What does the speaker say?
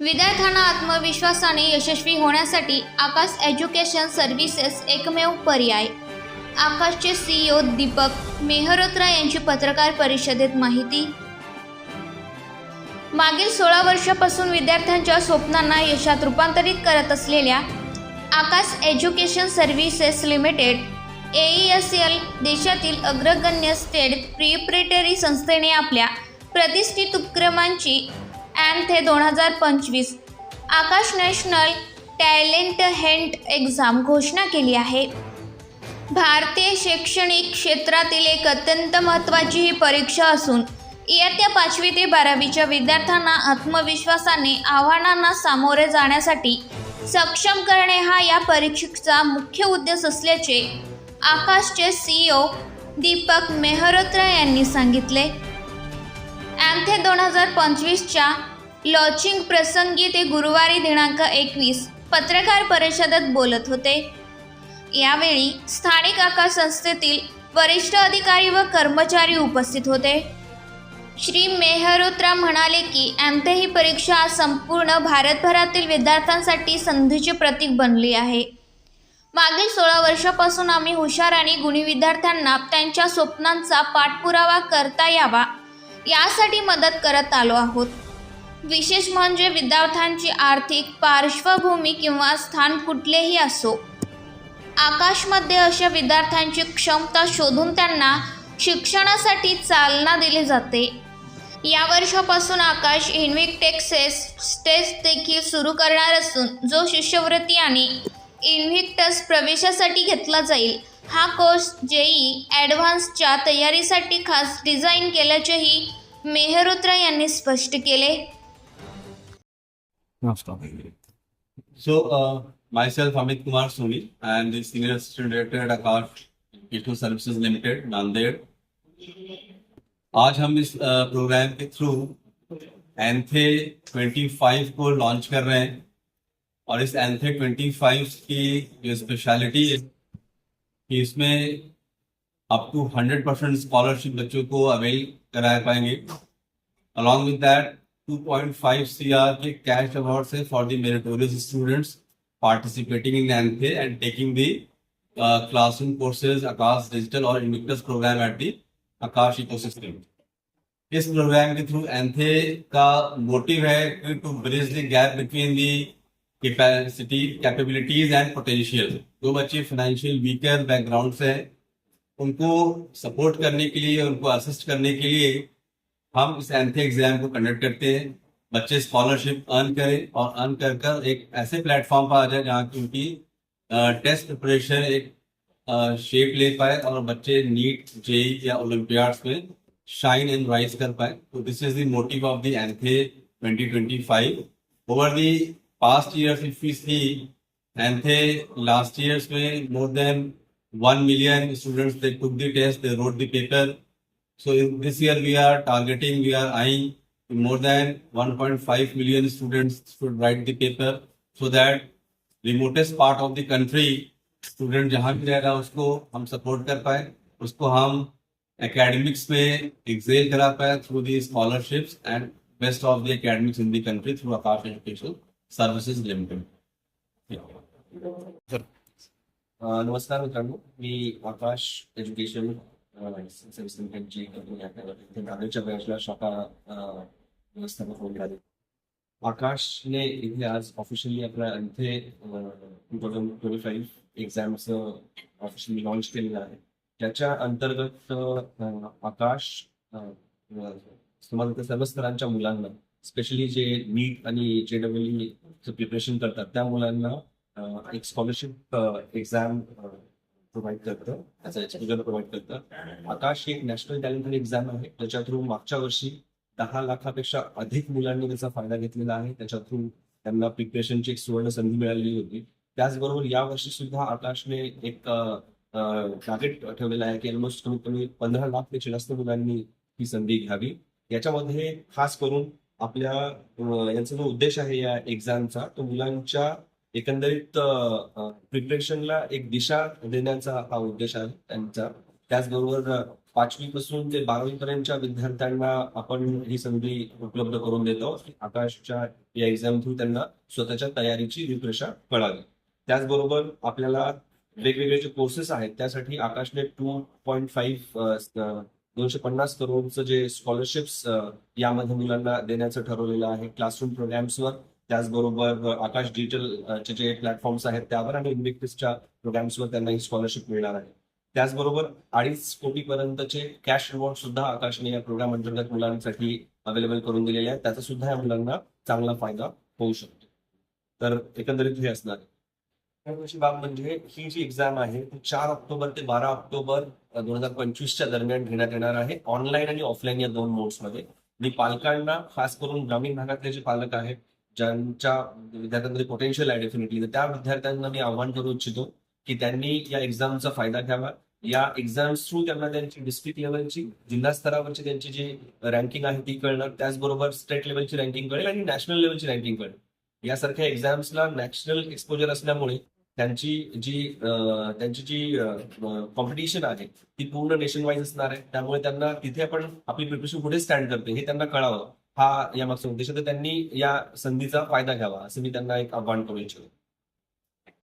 विद्यार्थ्यांना आत्मविश्वासाने यशस्वी होण्यासाठी आकाश एज्युकेशन सर्व्हिसेस एकमेव पर्याय. आकाशचे सीईओ दीपक मेहरोत्रा यांची पत्रकार परिषदेत माहिती. मागील सोळा वर्षापासून विद्यार्थ्यांच्या स्वप्नांना यशात रूपांतरित करत असलेल्या Aakash education services limited A S L देशातील अग्रगण्य स्टेट प्रिपरेटरी संस्थेने आपल्या प्रतिष्ठित उपक्रमांची ॲन्थे दोन हजार पंचवीस. Aakash national talent hunt exam घोषणा केली आहे. भारतीय शैक्षणिक क्षेत्रातील एक अत्यंत महत्त्वाची ही परीक्षा असून इयत्ता पाचवी ते बारावीच्या विद्यार्थ्यांना आत्मविश्वासाने आव्हानांना सामोरे जाण्यासाठी सक्षम करणे हा या परीक्षेचा मुख्य उद्देश असल्याचे आकाशचे सीईओ दीपक मेहरोत्रा यांनी सांगितले. अँथे दोन हजार पंचवीसच्या लॉचिंग प्रसंगी ते गुरुवारी दिनांक एकवीस पत्रकार परिषदेत बोलत होते. यावेळी स्थानिक आकाश संस्थेतील वरिष्ठ अधिकारी व कर्मचारी उपस्थित होते. श्री मेहरोत्रा म्हणाले की ॲम्थे ही परीक्षा आज संपूर्ण भारतभरातील विद्यार्थ्यांसाठी संधीचे प्रतीक बनली आहे. मागील सोळा वर्षापासून आम्ही हुशार आणि गुणी विद्यार्थ्यांना त्यांच्या स्वप्नांचा पाठपुरावा करता यावा यासाठी मदत करत आलो आहोत. विशेष म्हणजे विद्यार्थ्यांची आर्थिक पार्श्वभूमी किंवा स्थान कुठलेही असो. आकाशमध्ये अशा विद्यार्थ्यांची क्षमता शोधून त्यांना शिक्षणासाठी चालना दिली जाते. या वर्षापासून आकाश इन्व्हिक्टेक्सेस स्टेज देखील सुरू करणार असून जो शिष्यवृत्ती आणि इन्व्हिक्टस प्रवेशासाठी घेतला जाईल हा कोर्स जेई ॲडव्हान्सच्या तयारीसाठी खास डिझाईन केल्याचेही मेहरुत्रा यांनी स्पष्ट केले. So myself Amit Kumar Soni I senior assistant director at account Itoo services limited Nanded आज हम इस uh, प्रोग्राम के थ्रू एंथे 25 को लॉन्च कर रहे हैं और इस एंथे 25 की जो स्पेशलिटी है कि इसमें अप टू 100 परसेंट स्कॉलरशिप बच्चों को अवेल करा पाएँगे। अलॉन्ग विद दैट 2.5 CR के cash award say for the meritorious students participating in ANTHE and taking the uh, classroom courses Akash Digital or Invictus program at the Akash ecosystem. इस programme के through ANTHE का motive है to bridge the gap between the capacity capabilities and potential जो बच्चे financial weaker background से हैं। उनको support करने के लिए, उनको असिस्ट करने के लिए हम इस एंथे एग्ज़ाम को कंडक्ट करते हैं। बच्चे स्कॉलरशिप अर्न करें और अर्न कर कर एक ऐसे प्लेटफॉर्म पर आ जाए जहाँ की उनकी टेस्ट प्रिपरेशन एक शेप ले पाए और बच्चे नीट जेई या ओलंपियाड्स में शाइन एंड राइज कर पाए। तो this is the motive of the ANTHE 2025 over the past years if we see ANTHE last years में more than 1 million students they took the test they wrote the paper so in this year we are targeting we are eyeing more than 1.5 million students should write the paper so that remotest part of the country student जहाँ भी रह रहा है उसको हम support कर पाए उसको हम academics में एक्सेल करा पाए through the scholarships and best of the academics in the country through Aakash education services limited sir नमस्कार मित्रांनो. मी आकाश एज्युकेशन सर्व्हिस लिमिटेडची कंपनी आहे नांदेडच्या ब्रँचला शाखा व्यवस्थापक म्हणून आकाशने इथे आज ऑफिशियली आपल्या इथे two thousand twenty five exams officially launch केलेलं आहे. त्याच्या अंतर्गत आकाश समाजातल्या सर्व स्तरांच्या मुलांना स्पेशली जे नीट आणि जे डब्ल्यू प्रिपरेशन करतात त्या मुलांना एक स्कॉलरशिप एक्झाम प्रोव्हाइड करतं. त्याचा एक्सपोजर प्रोव्हाइड करतं. आकाश ही एक नॅशनल टॅलेंट एक्झाम आहे. त्याच्या थ्रू मागच्या वर्षी दहा लाखापेक्षा अधिक मुलांनी त्याचा फायदा घेतलेला आहे. त्याच्या थ्रू त्यांना प्रिपरेशनची एक सुवर्ण संधी मिळालेली होती. त्याचबरोबर या वर्षी सुद्धा आकाशने एक टार्गेट ठेवलेलं आहे की ऑलमोस्ट कमीत कमी पंधरा लाखपेक्षा जास्त मुलांनी ही संधी घ्यावी. याच्यामध्ये खास करून आपल्या यांचा जो उद्देश आहे या एक्झामचा तो मुलांच्या एकंदरीत प्रिपरेशनला एक दिशा देण्याचा हा उद्देश आहे त्यांचा. त्याचबरोबर पाचवी पासून ते बारावी पर्यंतच्या विद्यार्थ्यांना आपण ही संधी उपलब्ध करून देतो. आकाशच्या या एक्झाम थ्रू त्यांना स्वतःच्या तयारीची रूपरेषा कळावी. त्याचबरोबर आपल्याला वेगवेगळे जे कोर्सेस आहेत त्यासाठी आकाशने टू पॉईंट फाईव्ह दोनशे पन्नास करोडचं जे स्कॉलरशिप्स यामध्ये मुलांना देण्याचं ठरवलेलं आहे. क्लासरूम प्रोग्राम्सवर त्याचबरोबर आकाश डिजिटल चे जे प्लॅटफॉर्म्स आहेत त्यावर आणि इन्व्हिक्टिसच्या प्रोग्राम्सवर त्यांना ही स्कॉलरशिप मिळणार आहे. त्याचबरोबर अडीच कोटीपर्यंतचे कॅश रिवॉर्ड सुद्धा आकाशने या प्रोग्राम अंतर्गत मुलांसाठी अवेलेबल करून दिलेले आहेत. त्याचा सुद्धा या मुलांना चांगला फायदा होऊ शकतो. तर एकंदरीत हे असणार. आहे महत्वाची बाब म्हणजे ही जी एक्झाम आहे ती चार ऑक्टोबर ते बारा ऑक्टोबर दोन हजार पंचवीसच्या दरम्यान घेण्यात येणार आहे. ऑनलाईन आणि ऑफलाईन या दोन मोड्समध्ये आणि पालकांना खास करून ग्रामीण भागातले जे पालक आहेत ज्यांच्या विद्यार्थ्यांमध्ये पोटेन्शियल आहे डेफिनेटली तर त्या विद्यार्थ्यांना मी आव्हान करू इच्छितो की त्यांनी या एक्झामचा फायदा घ्यावा. या एक्झाम्स थ्रू त्यांना त्यांची डिस्ट्रिक्ट लेवलची जिल्हा स्तरावरची त्यांची जी रँकिंग आहे ती कळणार. त्याचबरोबर स्टेट लेवलची रँकिंग कळेल आणि नॅशनल लेवलची रँकिंग कळेल. यासारख्या एक्झाम्सला नॅशनल एक्सपोजर असल्यामुळे त्यांची जी त्यांची जी कॉम्पिटिशन आहे ती पूर्ण नेशन वाईज असणार आहे. त्यामुळे त्यांना तिथे आपण आपली प्रिपरेशन कुठे स्टँड करते हे त्यांना कळावं. हा या मागचा उद्देश तर त्यांनी या संधीचा फायदा घ्यावा असं मी त्यांना एक आव्हान करू इच्छितो.